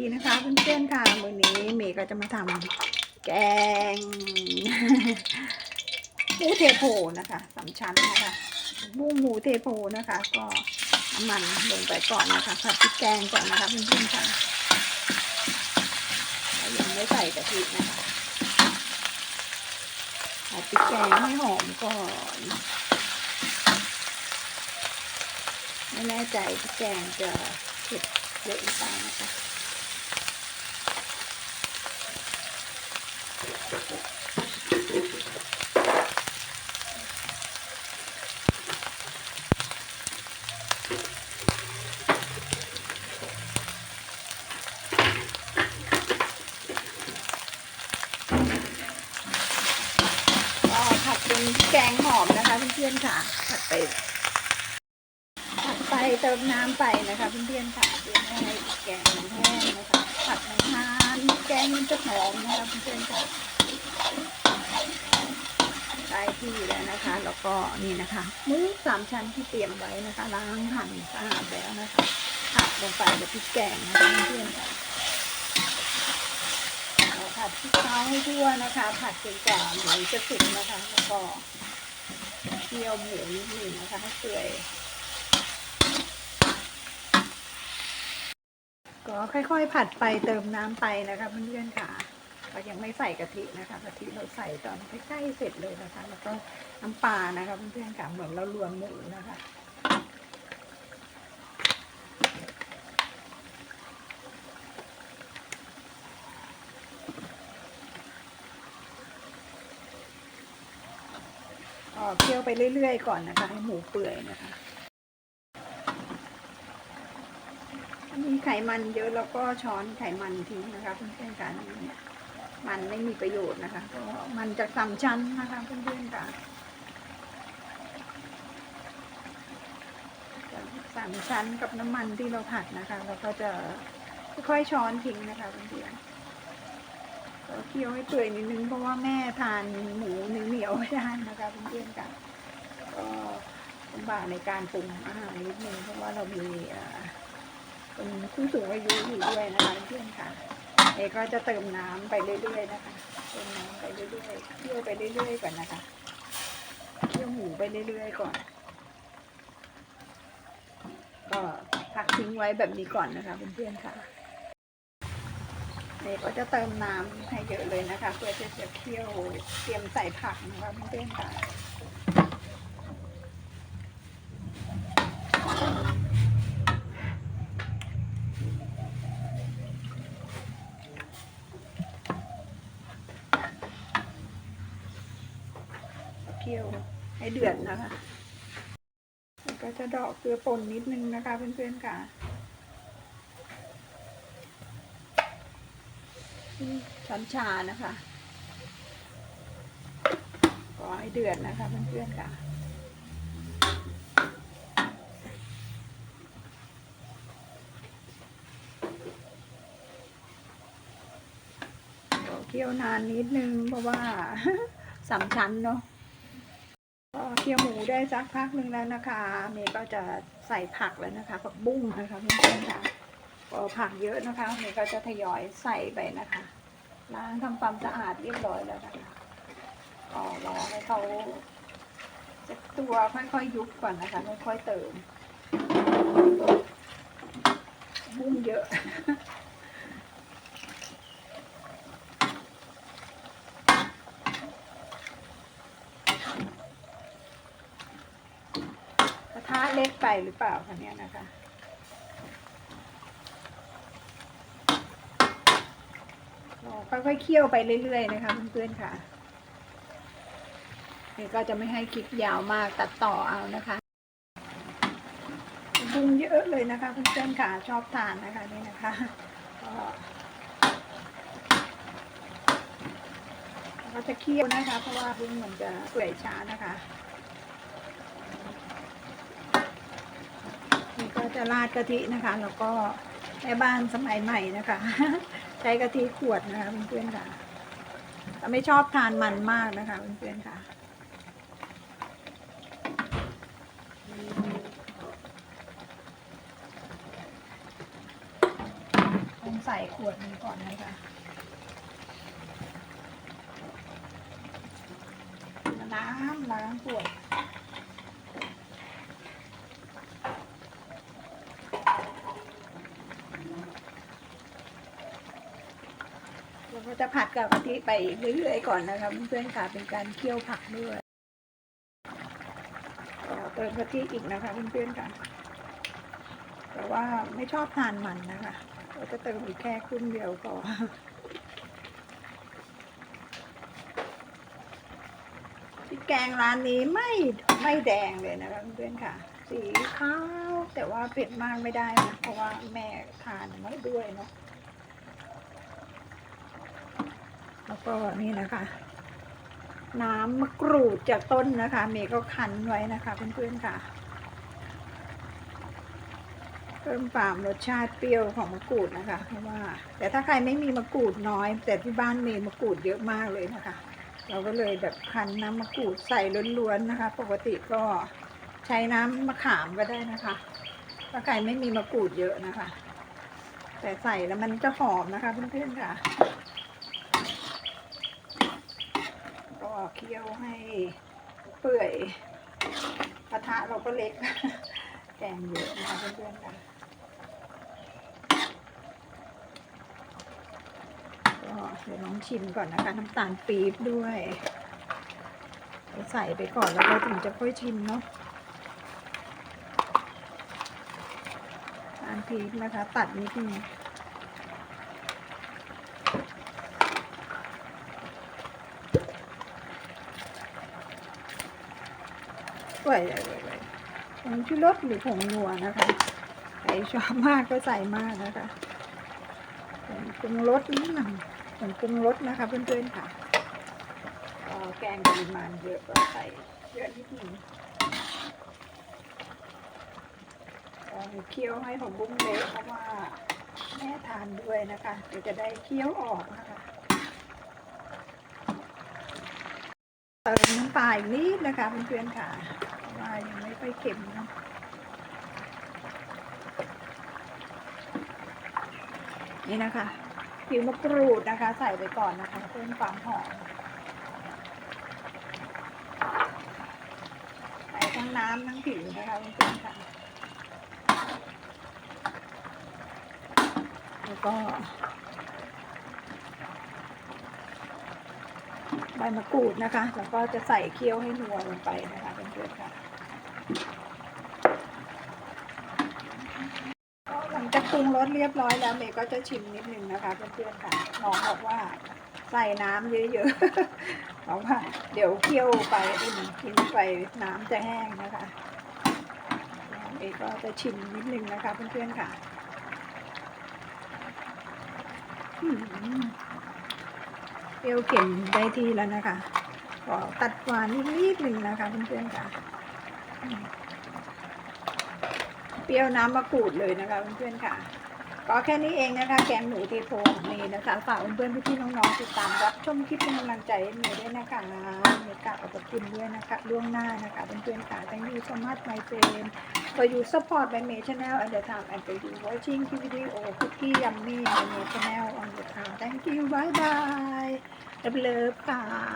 ดีนะคะเพื่อนๆค่ะมื้อนี้เมย์ก็จะมาทำแกงหมูเทโพนะคะสามชั้นนะคะบุ้งหมูเทโพนะคะ ก็น้ำมันลงไปก่อนนะคะผัดพริกแกงก่อนนะคะเพื่อนๆค่ะยังไม่ใส่กะทินะคะผัดพริกแกงให้หอมก่อนไม่แน่ใจพริกแกงจะเผ็ดเยอะหรือเปล่านะคะ ผัดเป็นแกงหอมนะคะเพื่อนๆค่ะ ผัดไป ผัดไปเติมน้ำไปนะคะเพื่อนๆค่ะเพื่อให้แกงมันแห้งนะคะ ผัดนานๆแกงมันจะหอมนะคะเพื่อนๆค่ะ ที่แล้วนะคะ แล้วก็นี่นะคะหมูสามชั้นที่เตรียมไว้นะคะล้างหั่นสะอาดแล้วนะคะผัดลงไปกับพริกแกงนะคะเพื่อนค่ะเราผัดพริกเผาให้ทั่วนะคะ ผัดจนกว่าหมูจะสุกนะคะ แล้วก็เคี่ยวหมูนิดหนึ่งนะคะให้เปื่อยก็ค่อยๆ ผัดไปเติมน้ำไปนะคะเพื่อนๆค่ะ ก็ยังไม่ใส่กะทินะคะกะทิเราใส่ตอนใกล้ๆเสร็จเลยนะคะ แล้วก็น้ำปลานะคะเพื่อนๆค่ะเหมือนเรารวมหมูนะคะก็เคี่ยวไปเรื่อยๆก่อนนะคะ ให้หมูเปื่อยนะคะมีไขมันเยอะแล้วก็ช้อนไขมันทิ้งนะคะเพื่อนๆกันเนี่ย มันไม่มีประโยชน์นะคะเพราะมันจากสามชั้นนะคะเพื่อนๆค่ะสามชั้นกับน้ำมันที่เราผัดนะคะ เราก็จะค่อยๆช้อนทิ้งนะคะเพื่อนๆก็เคี่ยวให้เปื่อยนิดนึงเพราะว่าแม่ทานหมูเนื้อเหนียวไม่ได้นะคะเพื่อนๆกันก็ลำบากในการปรุงอาหารนิดนึงเพราะว่าเรามีเอ่อเป็นผู้สูงอายุอยู่ด้วยนะคะเพื่อนๆค่ะ เอก็จะเติมน้ำไปเรื่อยๆนะคะ เติมน้ำไปเรื่อยๆเคี่ยวไปเรื่อยๆก่อนนะคะเคี่ยวหมูไปเรื่อยๆก่อน ก็พักทิ้งไว้แบบนี้ก่อนนะคะเพื่อนๆค่ะเด็กก็จะเติมน้ำให้เยอะเลยนะคะ เพื่อที่จะเคี่ยวเตรียมใส่ผักนะคะเพื่อนๆค่ะ เคี่ยวให้เดือดนะคะแล้วก็จะดอกเกลือป่นนิดนึงนะคะเพื่อนๆค่ะช้อนชานะคะก็ให้เดือดนะคะเพื่อนๆค่ะก็เคี่ยวนานนิดนึงเพราะว่าสามชั้นเนาะ คี่ยวหมูได้สักพักหนึ่งแล้วนะคะเมย์ก็จะใส่ผักแล้วนะคะผักบุ้งนะคะเพื่อนๆค่ะก็ผักเยอะนะคะเมย์ก็จะทยอยใส่ไปนะคะล้างทำความสะอาดเรียบร้อยแล้วนะคะก็รอให้เขาเซ็ตตัวค่อยๆยุบก่อนนะคะค่อยๆเติมบุ้งเยอะ ระเล็กไปหรือเปล่าคะเนี่ยนะคะ ค่อยๆเคี่ยวไปเรื่อยๆนะคะเพื่อนๆค่ะนี่ก็จะไม่ให้คลิปยาวมากตัดต่อเอานะคะบุ้งเยอะเลยนะคะเพื่อนๆค่ะชอบทานนะคะนี่นะคะก็จะเคี่ยวนะคะ เพราะว่าบุ้งมันจะเปื่อยช้านะคะนี่ก็ จะราดกะทินะคะ แล้วก็แม่บ้านสมัยใหม่นะคะ ใช้กะทิขวดนะคะเพื่อนๆค่ะแต่ไม่ชอบทานมันมากนะคะเพื่อนๆค่ะองใส่ขวดนี้ก่อนนะคะน้ำล้างขวด เราก็จะผัดกับกะทิไปอีกเรื่อยๆก่อนนะคะเพื่อนๆค่ะเป็นการเคี่ยวผักด้วยเติมกะทิอีกนะคะเพื่อนๆค่ะแต่ว่าไม่ชอบทานมันนะคะ เราจะเติมอีกแค่ครึ่งเดียวก็พริกแกงร้านนี้ไม่ไม่แดงเลยนะคะเพื่อนๆค่ะ สีขาวแต่ว่าเผ็ดมากไม่ได้นะเพราะว่าแม่ทานไม่ด้วยเนาะ แล้วก็นี่นะคะ น้ำมะกรูดจากต้นนะคะ เมย์ก็คั้นไว้นะคะเพื่อนๆค่ะ เพิ่มความรสชาติเปรี้ยวของมะกรูดนะคะเพราะว่า แต่ถ้าใครไม่มีมะกรูดน้อย แต่ที่บ้านเมย์มะกรูดเยอะมากเลยนะคะ เราก็เลยแบบคั้นน้ำมะกรูดใส่ล้วนๆนะคะ ปกติก็ใช้น้ำมะขามก็ได้นะคะ ถ้าใครไม่มีมะกรูดเยอะนะคะ แต่ใส่แล้วมันจะหอมนะคะเพื่อนๆค่ะ ก็ เคี่ยวให้เปื่อยกระทะเราก็เล็กแกงเยอะนะคะเพื่อนๆค่ะก็เดี๋ยวน้องชิมก่อนนะคะ น้ำตาลปี๊บด้วยใส่ไปก่อนแล้วเราถึงจะค่อยชิมเนาะน้ำตาลปี๊บนะคะ ตัดนิดนึง สวยเลยผงชูรสหรือผงนัวนะคะใครชอบมากก็ใส่มากนะคะผงปรุงรสนิดหน่อยผงปรุงรสนะคะเพื่อนๆค่ะแกงปริมาณเยอะก็ใส่เยอะนิดหนึงเคี่ยวให้ผมบุ้งเละเพราะว่าแม่ทานด้วยนะคะ เดี๋ยวจะได้เคี่ยวออกนะคะเติมน้ำปลาอีกนิดนะคะเพื่อนๆค่ะ ยังไม่ค่อยเค็มนะนี่นะคะผิวมะกรูดนะคะ ใส่ไปก่อนนะคะเพิ่มความหอมใส่ทั้งน้ำทั้งผิวนะคะเพื่อนๆค่ะแล้วก็ใบมะกรูดนะคะ แล้วก็จะใส่เคี่ยวให้นัวลงไปนะคะเพื่อนๆค่ะก็หลังจาก ปรุงรสเรียบร้อยแล้วเมย์ก็จะชิมนิดนึงนะคะเพื่อนๆค่ะน้องบอกว่าใส่น้ำเยอะๆเพราะว่าเดี๋ยวเคี่ยวไปอุ่นกินไปน้ำจะแห้งนะคะเมย์ก็จะชิมนิดนึงนะคะเพื่อนๆค่ะอืมเปรี้ยวเค็มได้ที่แล้วนะคะก็ตัดหวานนิดๆหนึ่งนะคะเพื่อนๆค่ะ เปรี้ยวน้ำมะกรูดเลยนะคะเพื่อนๆค่ะ ก็แค่นี้เองนะคะ แกงหมูเทโพของเมย์นะคะฝากเพื่อนๆพี่ๆน้องๆติดตามรับชมคลิปเป็นกำลังใจให้เมย์ด้วยนะคะเมย์กราบขอบคุณด้วยนะคะล่วงหน้านะคะเพื่อนๆค่ะ thank you so much my friend for you support my May channel at the time and for you watching the video cookie yummy my May channel on the time thank you bye bye เลิฟๆค่ะ